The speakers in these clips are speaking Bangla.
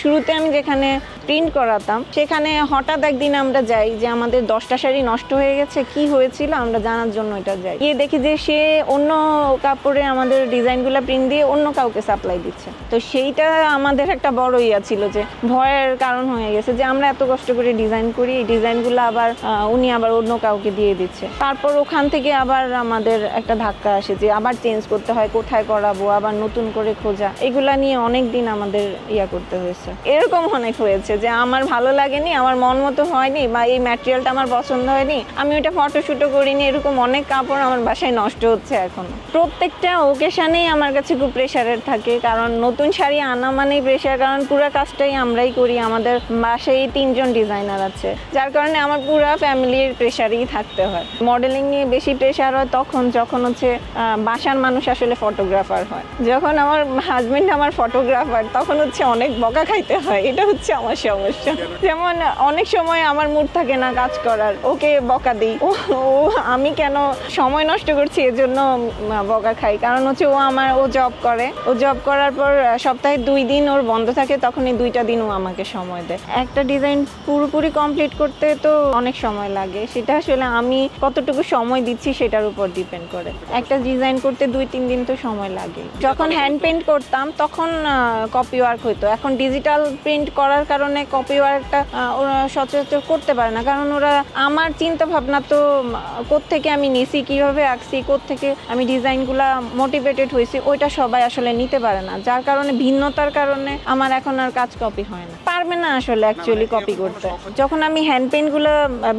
শুরুতে আমি যেখানে প্রিন্ট করাতাম, সেখানে হঠাৎ একদিন আমরা যাই যে আমাদের দশটা শাড়ি নষ্ট হয়ে গেছে, কি হয়েছিল আমরা জানার জন্য এটা যাই। গিয়ে দেখি যে সে অন্য কাপড়ে আমাদের ডিজাইনগুলো প্রিন্ট দিয়ে অন্য কাউকে সাপ্লাই দিচ্ছে। তো সেইটা আমাদের একটা বড় ইয়া ছিল যে ভয়ের কারণ হয়ে গেছে যে আমরা এত কষ্ট করে ডিজাইন করি, এই ডিজাইনগুলো আবার উনি আবার অন্য কাউকে দিয়ে দিচ্ছে। তারপর ওখান থেকে আবার আমাদের একটা ধাক্কা আসে যে আবার চেঞ্জ করতে হয়, কোথায় করাবো, আবার নতুন করে খোঁজা। এগুলা নিয়ে অনেক দিন আমাদের ইয়া করতে হয়েছে। এরকম অনেক হয়েছে যে আমার ভালো লাগেনি, আমার মন মতো হয়নি বা এই ম্যাটেরিয়ালটা আমার পছন্দ হয়নি, আমি ওটা ফটোশুটও করিনি, এরকম অনেক কাপড় আমার বাসায় নষ্ট হচ্ছে এখন। প্রত্যেকটা ওকেশনেই আমার কাছে খুব প্রেশারের থাকে, কারণ নতুন শাড়ি আনা মানেই প্রেশার কারণ পুরো কাজটাই আমরাই করি, আমাদের বাসায় তিনজন ডিজাইনার আছে, যার কারণে আমার পুরো ফ্যামিলির প্রেশারই থাকতে হয়। মডেলিং নিয়ে বেশি প্রেশার হয় তখন, যখন হচ্ছে বাসার মানুষ আসলে ফটোগ্রাফার হয়। যখন আমার হাজবেন্ড আমার ফটোগ্রাফার তখন হচ্ছে অনেক বকা খাইতে হয়, এটা হচ্ছে আমার সমস্যা। যেমন অনেক সময় আমার মুড থাকে না কাজ করার, ওকে বকা দিই। ও আমি কেন সময় নষ্ট করছি এজন্য বকা খাই। কারণ হচ্ছে ও আমার, ও জব করে। ও জব করার পর সপ্তাহে দুই দিন ওর বন্ধ থাকে তখন এই দুইটা দিন ও আমাকে সময় দেয়। একটা ডিজাইন পুরোপুরি কমপ্লিট করতে তো অনেক সময় লাগে। সেটা আসলে আমি কতটুকু সময় দিচ্ছি সেটার উপর ডিপেন্ড করে। একটা ডিজাইন করতে দুই, তিন দিন তো সময় লাগে। যখন হ্যান্ড পেন্ট করতাম, তখন কপি ওয়ার্ক হতো এখন ডিজিটাল প্রিন্ট করার কারণে কপি ওয়ার্কটা ওরা সচরাচর করতে পারে না। কারণ ওরা আমার চিন্তা ভাবনা তো কোত্থেকে আমি নিছি কীভাবে আঁকছি কোত্থেকে আমি ডিজাইনগুলা মোটিভেটেড হয়েছি ওইটা সবাই আসলে নিতে পারে না। যার কারণে ভিন্নতার কারণে আমার এখন আর কাজ কপি হয় না। পারবে না আসলে অ্যাকচুয়ালি কপি করতে। যখন আমি হ্যান্ড পেইন্টগুলো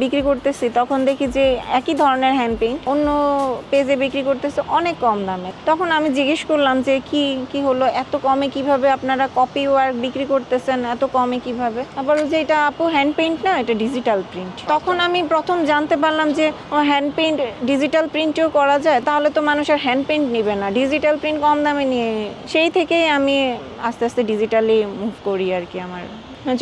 বিক্রি করতেছি তখন দেখি যে একই ধরনের হ্যান্ড পেইন্ট অন্য পেজে বিক্রি করতেছে অনেক কম দামে। তখন আমি জিজ্ঞেস করলাম যে কি কি হলো এত কমে কীভাবে আপনারা কপি ওয়ার্ক বিক্রি করতেছেন, এত কমে কীভাবে? আবার যে এটা আপু হ্যান্ড পেইন্ট না, এটা ডিজিটাল প্রিন্ট তখন আমি প্রথম জানতে পারলাম যে হ্যান্ড পেইন্ট ডিজিটাল প্রিন্টেও করা যায়, তাহলে তো মানুষ আর হ্যান্ড পেইন্ট নেবে না। ডিজিটাল প্রিন্ট কম দামে নিয়ে, সেই থেকেই আমি আস্তে আস্তে ডিজিটালি মুভ করি আর কি আমার।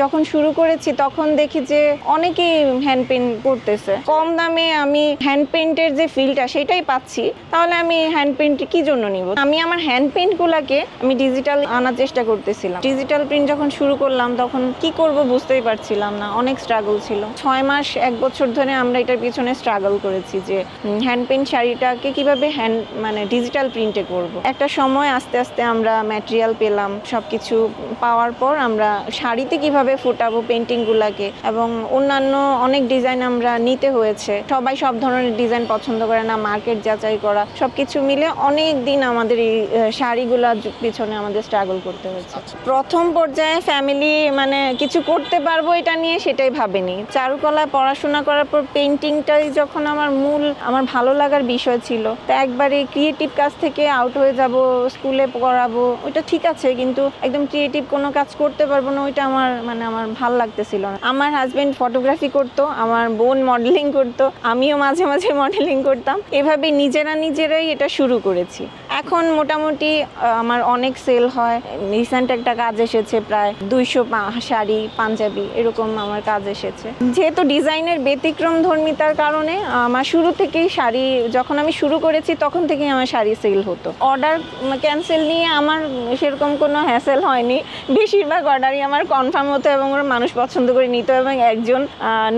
যখন শুরু করেছি, তখন দেখি যে অনেকেই হ্যান্ড পেন্ট করতেছে। কম দামে আমি হ্যান্ড পেন্টের যে ফিলটা সেটাই পাচ্ছি। তাহলে আমি হ্যান্ড পেন্ট কি জন্য নিব? আমি আমার হ্যান্ড পেন্টগুলোকে আমি ডিজিটাল আনার চেষ্টা করতেছিলাম। ডিজিটাল প্রিন্ট যখন শুরু করলাম, তখন কি করব বুঝতেই পারছিলাম না। অনেক স্ট্রাগল ছিল। ছয় মাস, এক বছর ধরে আমরা এটার পিছনে স্ট্রাগল করেছি যে হ্যান্ড পেন্ট শাড়িটাকে কীভাবে হ্যান্ড মানে ডিজিটাল প্রিন্টে করব? একটা সময় আস্তে আস্তে আমরা ম্যাটেরিয়াল পেলাম। সবকিছু পাওয়ার পর আমরা শাড়িতে কীভাবে ফুটাবো পেন্টিংগুলোকে এবং অন্যান্য অনেক ডিজাইন আমরা নিতে হয়েছে। সবাই সব ধরনের ডিজাইন পছন্দ করে না মার্কেট যাচাই করা সবকিছু মিলে অনেক দিন আমাদের এই শাড়িগুলোর পিছনে আমাদের স্ট্রাগল করতে হয়েছে। প্রথম পর্যায়ে ফ্যামিলি মানে কিছু করতে পারব এটা নিয়ে সেটাই ভাবেনি। চারুকলায় পড়াশোনা করার পর পেন্টিংটাই যখন আমার মূল আমার ভালো লাগার বিষয় ছিল তো একবারে ক্রিয়েটিভ কাজ থেকে আউট হয়ে যাব স্কুলে পড়াবো ওইটা ঠিক আছে কিন্তু একদম ক্রিয়েটিভ কোনো কাজ করতে পারব না ওইটা আমার মানে আমার ভালো লাগতেছিল না। আমার হাজব্যান্ড ফটোগ্রাফি করতো, আমার বোন মডেলিং করতো, আমিও মাঝে মাঝে মডেলিং করতাম। এভাবে নিজেরা নিজেরাই এটা শুরু করেছি। এখন মোটামুটি আমার অনেক সেল হয়। রিসেন্ট একটা কাজ এসেছে প্রায় দুইশো শাড়ি, পাঞ্জাবি, এরকম আমার কাজ এসেছে। যেহেতু ডিজাইনের ব্যতিক্রম ধর্মিতার কারণে, আমার শুরু থেকেই শাড়ি, যখন আমি শুরু করেছি, তখন থেকেই আমার শাড়ি সেল হতো। অর্ডার ক্যান্সেল নিয়ে আমার সেরকম কোনো হ্যাসেল হয়নি। বেশিরভাগ অর্ডারই আমার কনফার্ম হতো এবং ওরা মানুষ পছন্দ করে নিত এবং একজন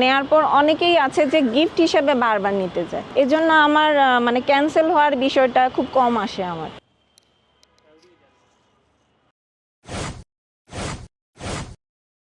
নেয়ার পর অনেকেই আছে যে গিফট হিসেবে বারবার নিতে চায় এজন্য আমার মানে ক্যান্সেল হওয়ার বিষয়টা খুব কম আসে আমার